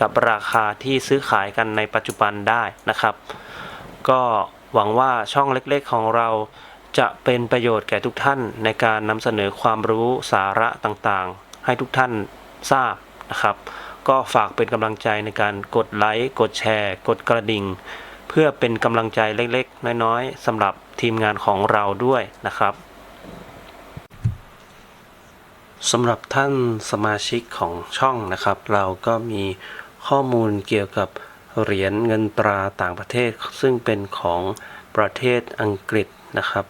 กับราคาที่ซื้อขายกันในปัจจุบันได้นะครับ ก็หวังว่าช่องเล็กๆของเราจะเป็นประโยชน์แก่ทุกท่านในการนำเสนอความรู้สาระต่างๆ ให้ทุกท่านทราบนะครับ ก็ฝากเป็นกำลังใจในการกดไลค์ กดแชร์ กดกระดิ่ง เพื่อเป็นกำลังใจเล็กๆ น้อยๆสำหรับทีมงานของเราด้วยนะครับสำหรับท่านสมาชิกของช่องนะครับ เราก็มี ข้อมูลเกี่ยวกับเหรียญเงินตราต่างประเทศ ซึ่งเป็นของประเทศอังกฤษนะครับ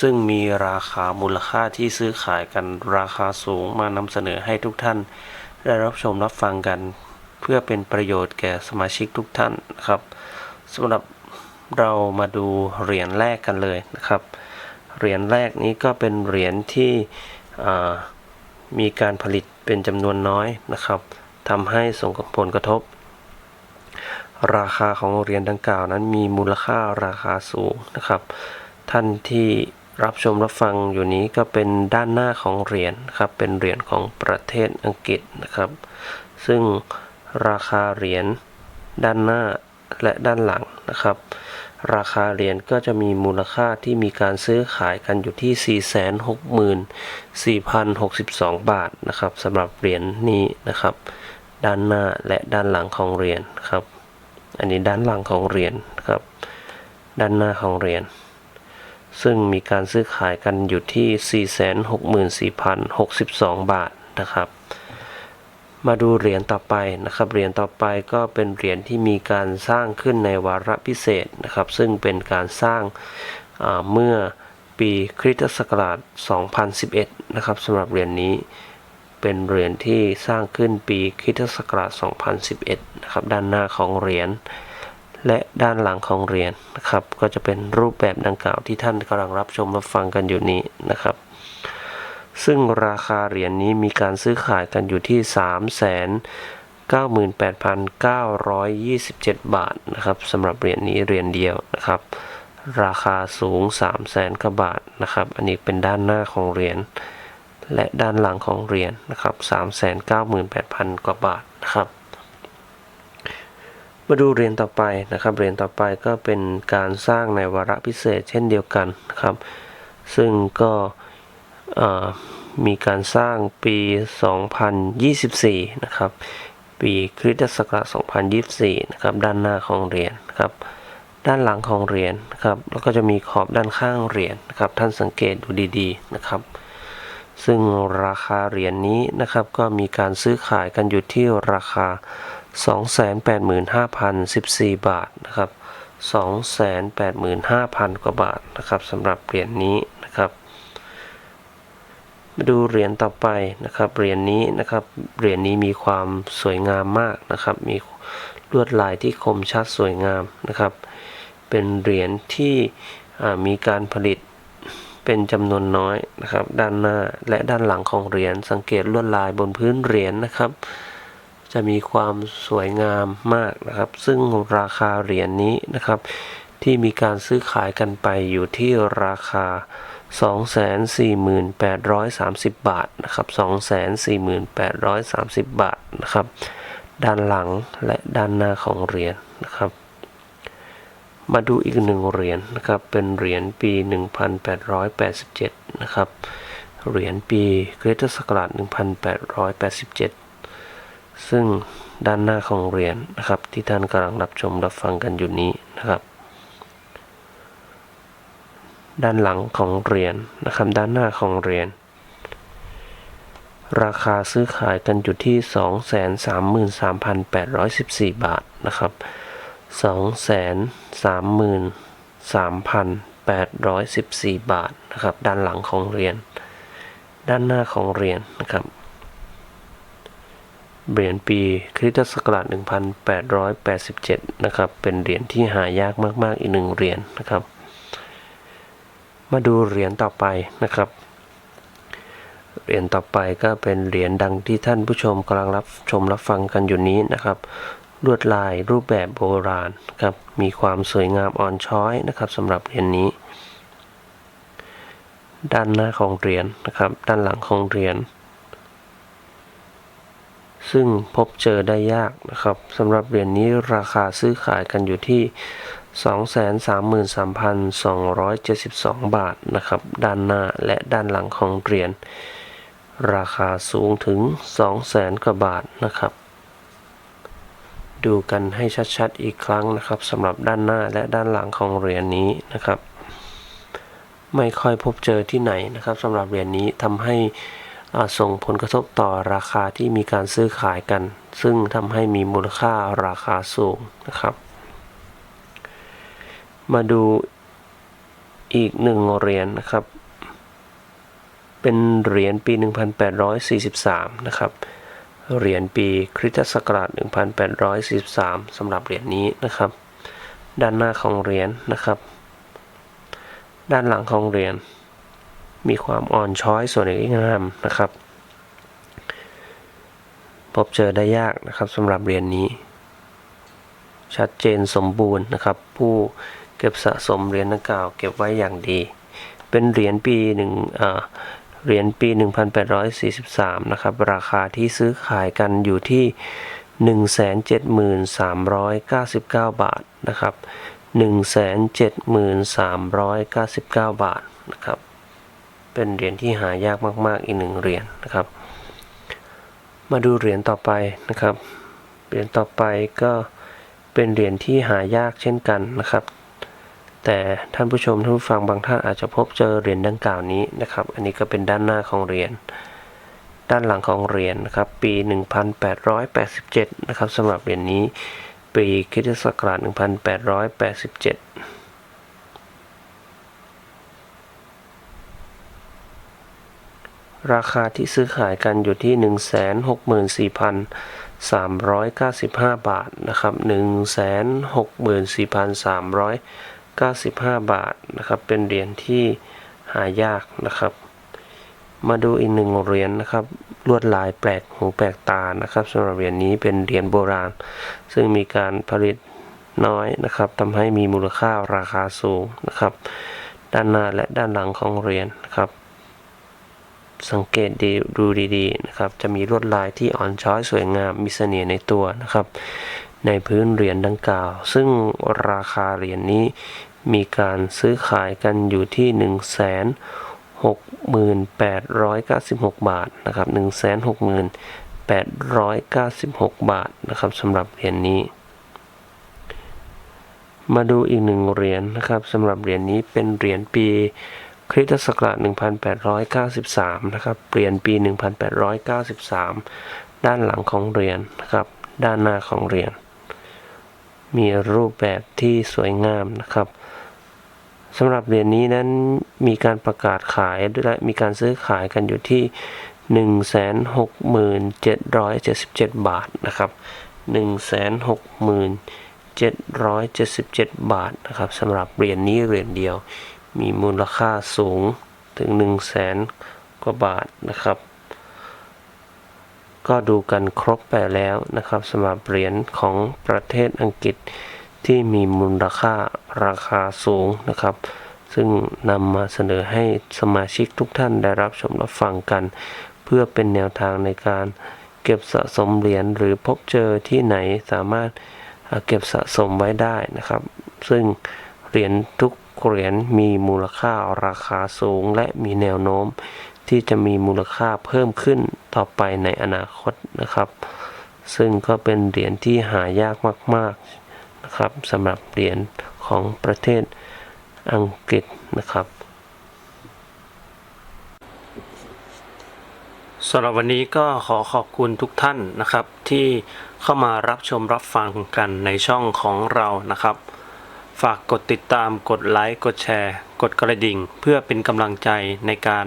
ซึ่งมีราคามูลค่าที่ซื้อขายกันราคาสูงมานำเสนอให้ทุกท่าน ได้รับชมรับฟังกัน เพื่อเป็นประโยชน์แก่สมาชิกทุกท่านนะครับสำหรับเรามาดูเหรียญแรกกันเลยนะครับ เหรียญแรกนี้ก็เป็นเหรียญที่มีการผลิตเป็นจำนวนน้อยนะครับ ทำให้ส่งผลกระทบ ราคาของเหรียญดังกล่าวนั้นมีมูลค่าราคาสูงนะครับ ท่านที่รับชมรับฟังอยู่นี้ก็เป็นด้านหน้าของเหรียญครับเป็นเหรียญของประเทศอังกฤษนะครับ ซึ่งราคาเหรียญด้านหน้าและด้านหลังนะครับ ราคาเหรียญก็จะมีมูลค่าที่มีการซื้อขายกันอยู่ที่ 464,062 บาทนะครับสำหรับเหรียญนี้นะครับ ด้านหน้าและด้านหลังของเหรียญครับ อันนี้ด้านหลังของเหรียญครับ ด้านหน้าของเหรียญซึ่งมีการซื้อขายกันอยู่ที่ 464,062 บาทนะครับ มาดูเหรียญต่อไปนะครับ เหรียญต่อไปก็เป็นเหรียญที่มีการสร้างขึ้นในวาระพิเศษนะครับ ซึ่งเป็นการสร้างาเมื่อปีคริสตศักราช 2011 นะครับสำหรับเหรียญนี้ เป็นเหรียญที่สร้างขึ้นปีคริสตศักราช 2011 นะครับ ด้านหน้าของเหรียญและด้านหลังของเหรียญนะครับ ก็จะเป็นรูปแบบดังกล่าวที่ท่านกำลังรับชมรับฟังกันอยู่นี้นะครับ ซึ่งราคาเหรียญนี้มีการซื้อขายกันอยู่ที่398,927 บาทนะครับสำหรับเหรียญนี้เหรียญเดียวนะครับ ราคาสูง 3 0 0แสนกว่าบาทนะครับ อันนี้เป็นด้านหน้าของเหรียญ และด้านหลังของเหรียญนะครับ398,000 กว่าบาทนะครับ มาดูเหรียญต่อไปนะครับ เหรียญต่อไปก็เป็นการสร้างในวาระพิเศษเช่นเดียวกันนะครับ ซึ่งก็มีการสร้างปี 2024 นะครับ ปีคริสตศักราช 2024 นะครับ ด้านหน้าของเหรียญนะครับ ด้านหลังของเหรียญนะครับ แล้วก็จะมีขอบด้านข้างเหรียญนะครับ ท่านสังเกตดูดี ๆ นะครับ ซึ่งราคาเหรียญนี้นะครับก็มีการซื้อขายกันอยู่ที่ราคา 285,014 บาทนะครับ 285,000 กว่าบาทนะครับสำหรับเหรียญนี้นะครับ มาดูเหรียญต่อไปนะครับเหรียญนี้นะครับเหรียญนี้มีความสวยงามมากนะครับ มีลวดลายที่คมชัดสวยงามนะครับ เป็นเหรียญที่มีการผลิต เป็นจำนวนน้อยนะครับ ด้านหน้าและด้านหลังของเหรียญสังเกตลวดลายบนพื้นเหรียญนะครับ จะมีความสวยงามมากนะครับ ซึ่งราคาเหรียญนี้นะครับ ที่มีการซื้อขายกันไปอยู่ที่ราคา 248,30 บาทนะครับ248,30 บาทนะครับ ด้านหลังและด้านหน้าของเหรียญนะครับ มาดูอีกหนึ่งเหรียญนะครับ เป็นเหรียญปี 1887 นะครับ เหรียญปีคริสตศักราช1887 ซึ่งด้านหน้าของเหรียญนะครับ ที่ท่านกำลังรับชมรับฟังกันอยู่นี้นะครับ ด้านหลังของเหรียญนะครับ ด้านหน้าของเหรียญราคาซื้อขายกันอยู่ที่ 233,814 บาทนะครับ 233,814บาทนะครับ ด้านหลังของเหรียญด้านหน้าของเหรียญนะครับเหรียญปีคริสตศักราช1887 นะครับ เป็นเหรียญที่หายากมากๆอีกหนึ่งเหรียญนะครับ มาดูเหรียญต่อไปนะครับ เหรียญต่อไปก็เป็นเหรียญดังที่ท่านผู้ชมกำลังรับชมรับฟังกันอยู่นี้นะครับ ลวดลายรูปแบบโบราณครับมีความสวยงามอ่อนช้อยนะครับสำหรับเหรียญนี้ ด้านหน้าของเหรียญนะครับ ด้านหลังของเหรียญซึ่งพบเจอได้ยากนะครับสำหรับเหรียญนี้ราคาซื้อขายกันอยู่ที่ 233,272 บาทนะครับ ด้านหน้าและด้านหลังของเหรียญราคาสูงถึง 200,000กว่าบาทนะครับ ดูกันให้ชัดๆอีกครั้งนะครับสำหรับด้านหน้าและด้านหลังของเหรียญนี้นะครับ ไม่ค่อยพบเจอที่ไหนนะครับสำหรับเหรียญนี้ทำให้ส่งผลกระทบต่อราคาที่มีการซื้อขายกัน ซึ่งทำให้มีมูลค่าราคาสูงนะครับ มาดูอีกหนึ่งเหรียญนะครับ เป็นเหรียญปี 1843 นะครับ เหรียญปีคริสตศักราช 1843สำหรับเหรียญนี้นะครับ ด้านหน้าของเหรียญนะครับ ด้านหลังของเหรียญมีความอ่อนช้อยส่วยงามนะครับ พบเจอได้ยากนะครับสำหรับเหรียญนี้ ชัดเจนสมบูรณ์นะครับ ผู้เก็บสะสมเหรียญดังกล่าว เก็บไว้อย่างดี เป็นเหรียญปีหนึ่งอ่า เหรียญปี 1843 นะครับ ราคาที่ซื้อขายกันอยู่ที่ 17399 บาทนะครับ 173,399 บาทนะครับ เป็นเหรียญที่หายากมาก ๆ อีกหนึ่งเหรียญนะครับ มาดูเหรียญต่อไปนะครับ เหรียญต่อไปก็เป็นเหรียญที่หายากเช่นกันนะครับ แต่ท่านผู้ชมท่านผู้ฟังบางท่านอาจจะพบเจอเหรียญดังกล่าวนี้นะครับ อันนี้ก็เป็นด้านหน้าของเหรียญด้านหลังของเหรียญนะครับปี 1887 นะครับสำหรับเหรียญนี้ปีคริสตศักราช 1887ราคาที่ซื้อขายกันอยู่ที่ 164,395 บาทนะครับ 164,395 บาทนะครับ เป็นเหรียญที่หายากนะครับ มาดูอีกหนึ่งเหรียญนะครับ ลวดลายแปลกหูแปลกตานะครับสำหรับเหรียญนี้เป็นเหรียญโบราณ ซึ่งมีการผลิตน้อยนะครับทำให้มีมูลค่าราคาสูงนะครับ ด้านหน้าและด้านหลังของเหรียญนะครับ สังเกตดีดูดีๆนะครับ จะมีลวดลายที่อ่อนช้อยสวยงามมีเสน่ห์ในตัวนะครับ ในพื้นเหรียญดังกล่าว ซึ่งราคาเหรียญนี้มีการซื้อขายกันอยู่ที่ 1 6 6896 บาทนะครับ 16896 บาทนะครับสำหรับเหรียญนี้ มาดูอีกหนึ่งเหรียญนะครับสำหรับเหรียญนี้เป็นเหรียญปีคริสตศักราช1893 นะครับ เปลี่ยนปี 1893 ด้านหลังของเหรียญนะครับ ด้านหน้าของเหรียญ มีรูปแบบที่สวยงามนะครับสำหรับเหรียญนี้นั้นมีการประกาศขายและมีการซื้อขายกันอยู่ที่ 167,777 บาทนะครับ 167,777 บาทนะครับสำหรับเหรียญนี้เหรียญเดียว มีมูลค่าสูงถึง 1 0 0 0 0แสนกว่าบาทนะครับ ก็ดูกันครบไปแล้วนะครับสำหรับเหรียญของประเทศอังกฤษที่มีมูลค่าราคาสูงนะครับ ซึ่งนำมาเสนอให้สมาชิกทุกท่านได้รับชมรับฟังกัน เพื่อเป็นแนวทางในการเก็บสะสมเหรียญหรือพบเจอที่ไหนสามารถเอ่อเก็บสะสมไว้ได้นะครับ ซึ่งเหรียญทุกเหรียญมีมูลค่าราคาสูงและมีแนวโน้ม ที่จะมีมูลค่าเพิ่มขึ้นต่อไปในอนาคตนะครับ ซึ่งก็เป็นเหรียญที่หายากมากๆนะครับสำหรับเหรียญของประเทศอังกฤษนะครับสำหรับวันนี้ก็ขอขอบคุณทุกท่านนะครับ ที่เข้ามารับชมรับฟังกันในช่องของเรานะครับ ฝากกดติดตามกดไลค์กดแชร์ กดกระดิ่ง เพื่อเป็นกำลังใจในการ